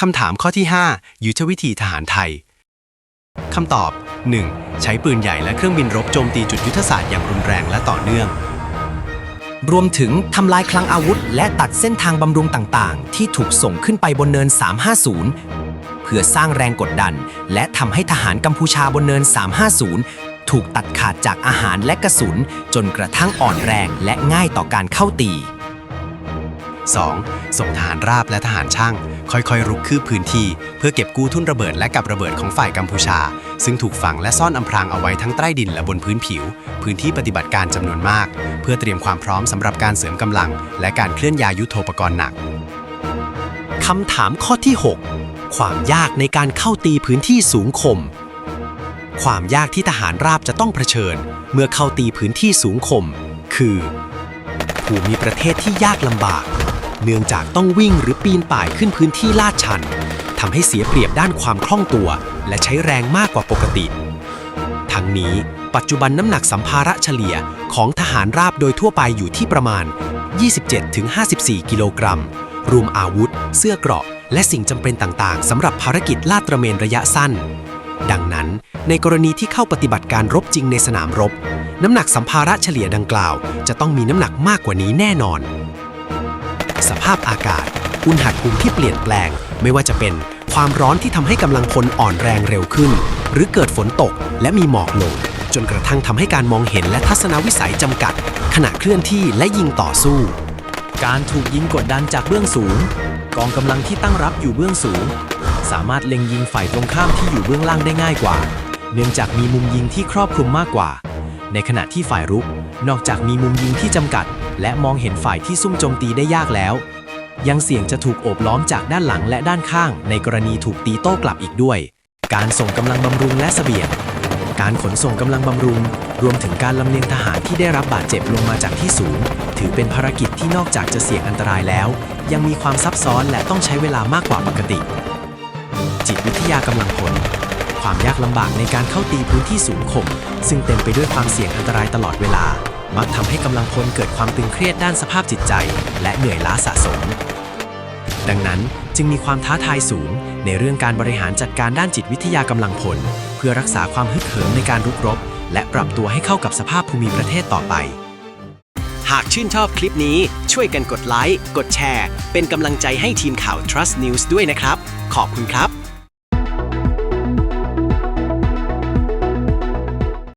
คำถามข้อที่ 5 ยุทธวิธีทหารไทยคำตอบ 1. ใช้ปืนใหญ่และเครื่องบินรบโจมตีจุดยุทธศาสตร์อย่างรุนแรงและต่อเนื่อง รวมถึงทำลายคลังอาวุธ และตัดเส้นทางบำรุงต่างๆ ที่ถูกส่งขึ้นไปบนเนิน 350 เพื่อสร้างแรงกดดัน และทำให้ทหารกัมพูชาบนเนิน 350 ถูกตัดขาดจากอาหารและกระสุน จนกระทั่งอ่อนแรงและง่ายต่อการเข้าตี 2. ส่งทหารราบและทหารช่าง ค่อยๆ รุกคืบพื้นที่ เพื่อเก็บกู้ทุ่นระเบิดและกับระเบิดของฝ่ายกัมพูชา ซึ่งถูกฝังและซ่อนอำพรางเอาไว้ทั้งใต้ดินและบนพื้นผิว พื้นที่ปฏิบัติการจำนวนมาก เพื่อเตรียมความพร้อมสำหรับการเสริมกำลัง และการเคลื่อนย้ายยุทโธปกรณ์หนักคำถามข้อที่ 6 ความยากในการเข้าตีพื้นที่สูงคมความยากที่ทหารราบจะต้องเผชิญ เมื่อเข้าตีพื้นที่สูงคมคือ ภูมิประเทศที่ยากลำบาก เนื่องจากต้องวิ่งหรือปีนป่ายขึ้นพื้นที่ลาดชันทำให้เสียเปรียบด้านความคล่องตัว และใช้แรงมากกว่าปกติ ทั้งนี้ปัจจุบันน้ำหนักสัมภาระเฉลี่ยของทหารราบโดยทั่วไปอยู่ที่ประมาณ 27-54 กิโลกรัม รวมอาวุธ เสื้อเกราะ และสิ่งจำเป็นต่างๆสำหรับภารกิจลาดตระเวนระยะสั้น ดังนั้น ในกรณีที่เข้าปฏิบัติการรบจริงในสนามรบ น้ำหนักสัมภาระเฉลี่ยดังกล่าว จะต้องมีน้ำหนักมากกว่านี้แน่นอน สภาพอากาศ อุณหภูมิที่เปลี่ยนแปลง ไม่ว่าจะเป็นความร้อนที่ทำให้กำลังพลอ่อนแรงเร็วขึ้น หรือเกิดฝนตกและมีหมอกลง จนกระทั่งทำให้การมองเห็นและทัศนวิสัยจำกัด ขณะเคลื่อนที่และยิงต่อสู้ การถูกยิงกดดันจากเบื้องสูง กองกำลังที่ตั้งรับอยู่เบื้องสูง สามารถเล็งยิงฝ่ายตรงข้ามที่อยู่เบื้องล่างได้ง่ายกว่า เนื่องจากมีมุมยิงที่ครอบคลุมมากกว่า ในขณะที่ฝ่ายรุก นอกจากมีมุมยิงที่จำกัด และมองเห็นฝ่ายที่ซุ่มโจมตีได้ยากแล้ว ยังเสี่ยงจะถูกโอบล้อมจากด้านหลังและด้านข้าง ในกรณีถูกตีโต้กลับอีกด้วย การส่งกำลังบำรุงและเสบียง การขนส่งกำลังบำรุง รวมถึงการลำเลียงทหารที่ได้รับบาดเจ็บลงมาจากที่สูง ถือเป็นภารกิจที่นอกจากจะเสี่ยงอันตรายแล้ว ยังมีความซับซ้อนและต้องใช้เวลามากกว่าปกติ จิตวิทยากำลังพล ความยากลำบากในการเข้าตีพื้นที่สูงข่มซึ่งเต็มไปด้วยความเสี่ยงอันตรายตลอดเวลา มักทำให้กำลังพลเกิดความตึงเครียดด้านสภาพจิตใจ และเหนื่อยล้าสะสม ดังนั้นจึงมีความท้าทายสูง ในเรื่องการบริหารจัดการด้านจิตวิทยากำลังพล เพื่อรักษาความฮึกเหิมในการรุกรบ และปรับตัวให้เข้ากับสภาพภูมิประเทศต่อไป หากชื่นชอบคลิปนี้ช่วยกันกดไลค์กดแชร์ เป็นกำลังใจให้ทีมข่าว Trust News ด้วยนะครับ ขอบคุณครับ